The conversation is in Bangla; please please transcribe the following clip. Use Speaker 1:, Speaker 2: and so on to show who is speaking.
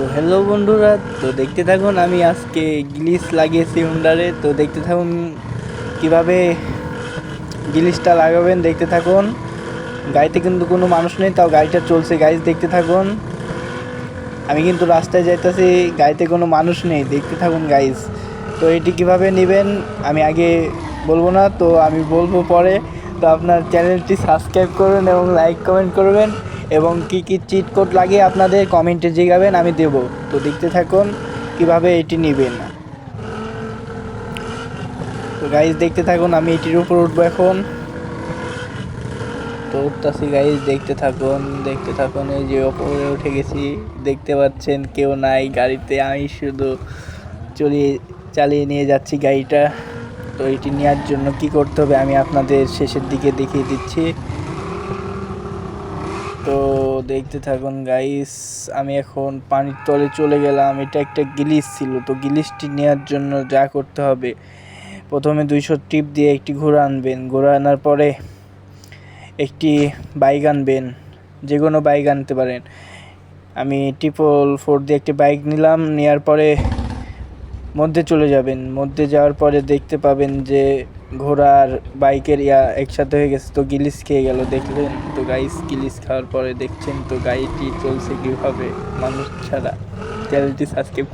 Speaker 1: তো হ্যালো বন্ধুরা, তো দেখতে থাকুন, আমি আজকে গ্লিস লাগিয়েছি হুন্ডারে। তো দেখতে থাকুন কীভাবে গ্লিসটা লাগাবেন, দেখতে থাকুন। গাড়িতে কিন্তু কোনো মানুষ নেই, তাও গাড়িটা চলছে। গাড়ি দেখতে থাকুন। আমি কিন্তু রাস্তায় যাইতেছি, গাড়িতে কোনো মানুষ নেই। দেখতে থাকুন গাইজ তো এটি কীভাবে নেবেন, আমি আগে বলব না, তো আমি বলব পরে। তো আপনার চ্যানেলটি সাবস্ক্রাইব করবেন এবং লাইক কমেন্ট করবেন। এবং কি কি চিট কোড লাগে আপনাদের কমেন্টে জিগাবেন, আমি দেব। তো দেখতে থাকুন কীভাবে এটি নেবেন। তো গাইজ দেখতে থাকুন, আমি এটির উপর উঠবো এখন। তো উঠতেছি গাইজ দেখতে থাকুন দেখতে থাকুন, এই যে ওপরে উঠে গেছি। দেখতে পাচ্ছেন কেউ নাই গাড়িতে, আমি শুধু চলিয়ে, চালিয়ে নিয়ে যাচ্ছি গাড়িটা। তো এটি নেওয়ার জন্য কি করতে হবে, আমি আপনাদের শেষের দিকে দেখিয়ে দিচ্ছি। তো দেখতে থাকুন গাইস আমি এখন পানির তলে চলে গেলাম। এটা একটা গিলিস ছিল, তো গিলিসটি নেওয়ার জন্য যা করতে হবে, প্রথমে দুইশো টিপ দিয়ে একটি ঘোড়া আনবেন। ঘোড়া আনার পরে একটি বাইক আনবেন, যে কোনো বাইক আনতে পারেন। আমি ট্রিপল ফোর দিয়ে একটি বাইক নিলাম নেওয়ার পরে মধ্যে চলে যাবেন, মধ্যে যাওয়ার পরে দেখতে পাবেন যে ঘোড়ার বাইকের ইয়া একসাথে হয়ে গেছে। তো গিলিস খেয়ে গেল, দেখলেন? তো গাইস গিলিস খাওয়ার পরে দেখছেন তো গাড়িটি চলছে কীভাবে? মানুষ ছাড়া। চ্যানেলটি সাবস্ক্রাইব